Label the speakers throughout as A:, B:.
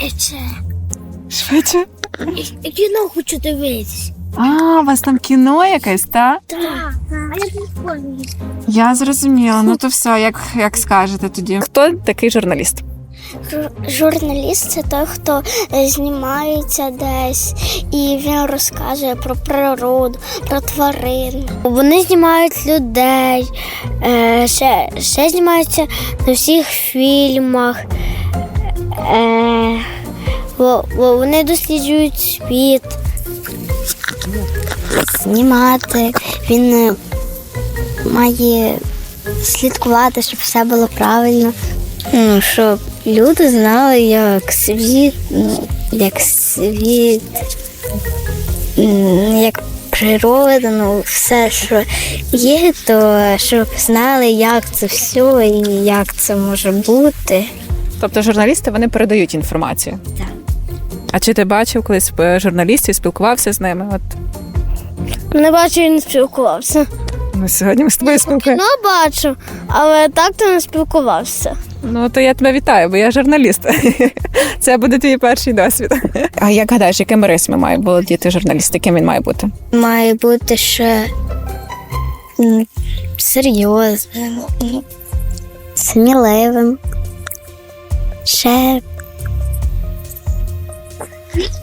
A: Швидше.
B: Швидше.
A: Кіно хочу дивитися.
B: А, у вас там кіно якесь, так?
A: Так. А я.
B: Я зрозуміла. Ну то все, як, як скажете тоді. Хто такий журналіст?
A: Журналіст це той, хто е, знімається десь і він розказує про природу, про тварин. Вони знімають людей, е, ще, ще знімаються на всіх фільмах. Е, вони досліджують світ. Знімати. Він е, має слідкувати, щоб все було правильно. Ну, щоб люди знали, як світ, ну, як світ, як природа, ну, все, що є, то щоб знали, як це все і як це може бути.
B: Тобто журналісти вони передають інформацію.
A: Так.
B: А чи ти бачив колись е, журналістів, спілкувався з ними? От
A: Не бачу, він спілкувався.
B: ну, сьогодні ми з тобою спілкуємося.
A: Ну, бачу, але так то не спілкувався.
B: Ну то я тебе вітаю, бо я журналіст. Це буде твій перший досвід. А як гадаєш, якими рисами має володіти журналіст? Яким він має бути?
A: Має бути ще серйозним, сміливим. Ще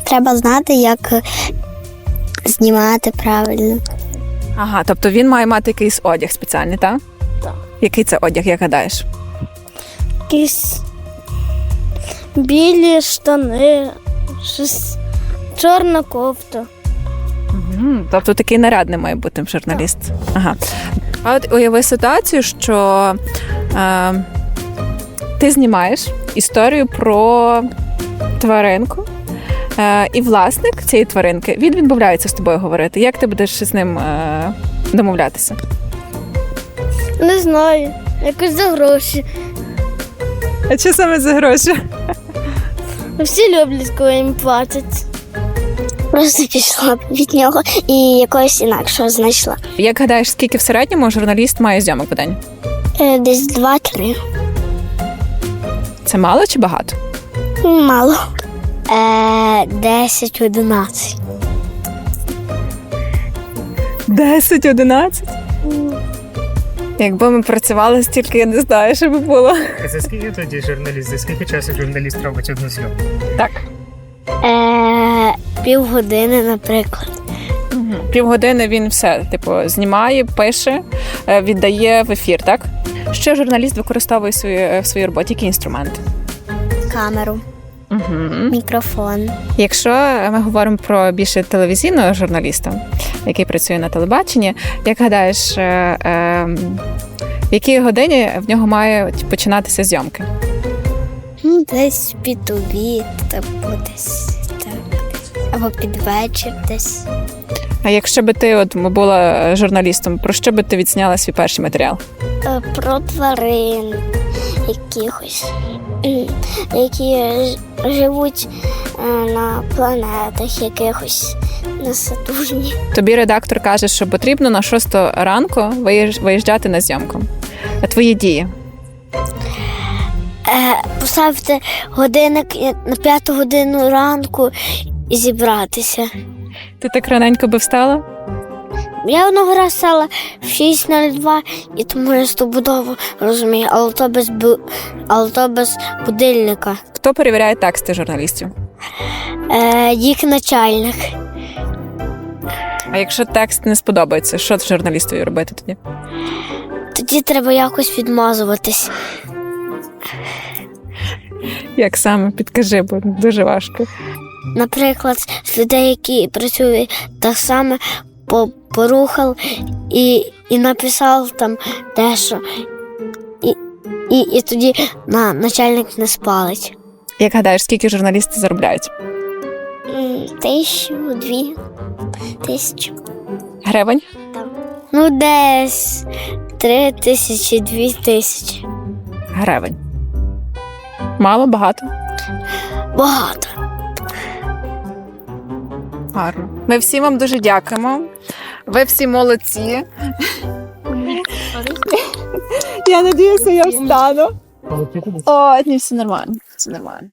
A: треба знати, як знімати правильно.
B: Ага, тобто він має мати якийсь одяг спеціальний, так?
A: Так.
B: Який це одяг, як гадаєш?
A: Якісь білі штани, щось чорна кофта.
B: Мгм, Тобто такий нарядний має бути журналіст. Ага. А от уяви ситуацію, що е, ти знімаєш історію про тваринку, е, і власник цієї тваринки він відмовляється з тобою говорити. Як ти будеш з ним е, домовлятися?
A: Не знаю, якось за гроші.
B: А що саме за гроші?
A: Всі люблять, коли їм платять. Просто пішла від нього і якогось інакшого знайшла.
B: Як гадаєш, скільки в середньому журналіст має зйомок в день?
A: Е, десь два-три.
B: Це мало чи багато?
A: Мало. Е, десять, одинадцять.
B: 10-11? Якби ми працювали стільки, я не знаю, що би було.
C: За скільки тоді журналіст? За скільки часу журналіст робить одну зйомку?
B: Так.
A: Е, півгодини, наприклад.
B: Півгодини він все, типу, знімає, пише, е, віддає в ефір, так? Що журналіст використовує в своїй, в своїй роботі? Які інструменти?
A: Камеру,
B: Угу.
A: мікрофон.
B: Якщо ми говоримо про більше телевізійного журналіста, який працює на телебаченні, як гадаєш, е, е, в якій годині в нього мають починатися зйомки?
A: Ну, Десь під обід, або десь так. Або під вечір десь.
B: А якщо би ти от була журналістом, про що би ти відзняла свій перший матеріал?
A: Е, Про тварин якихось, які живуть е, на планетах якихось на Сатурні.
B: Тобі редактор каже, що потрібно на 6 ранку виїжджати на зйомку. А твої дії?
A: Е, поставити годинник на п'яту годину ранку і зібратися.
B: Ти так раненько би встала?
A: Я одного разу стала в 6.02 і тому я стопудово розумію, але то без, бу... але то без будильника.
B: Хто перевіряє тексти журналістів?
A: Е, їх начальник.
B: А якщо текст не сподобається, що журналістові робити тоді?
A: Тоді треба якось відмазуватись.
B: Як саме підкажи, бо дуже важко.
A: Наприклад, з людей, які працюють так само, порухав і, і написав там дещо. І, і, і тоді на, начальник не спалить.
B: Як гадаєш, скільки журналісти заробляють?
A: Тисячу, дві тисячі.
B: Гривень?
A: Ну, десь три тисячі, дві тисячі.
B: Гривень. Мало, багато?
A: Багато.
B: Гарно. Ми всі вам дуже дякуємо. Ви всі молодці. Я надіюся, я встану. О, ні, все нормально. Все нормально.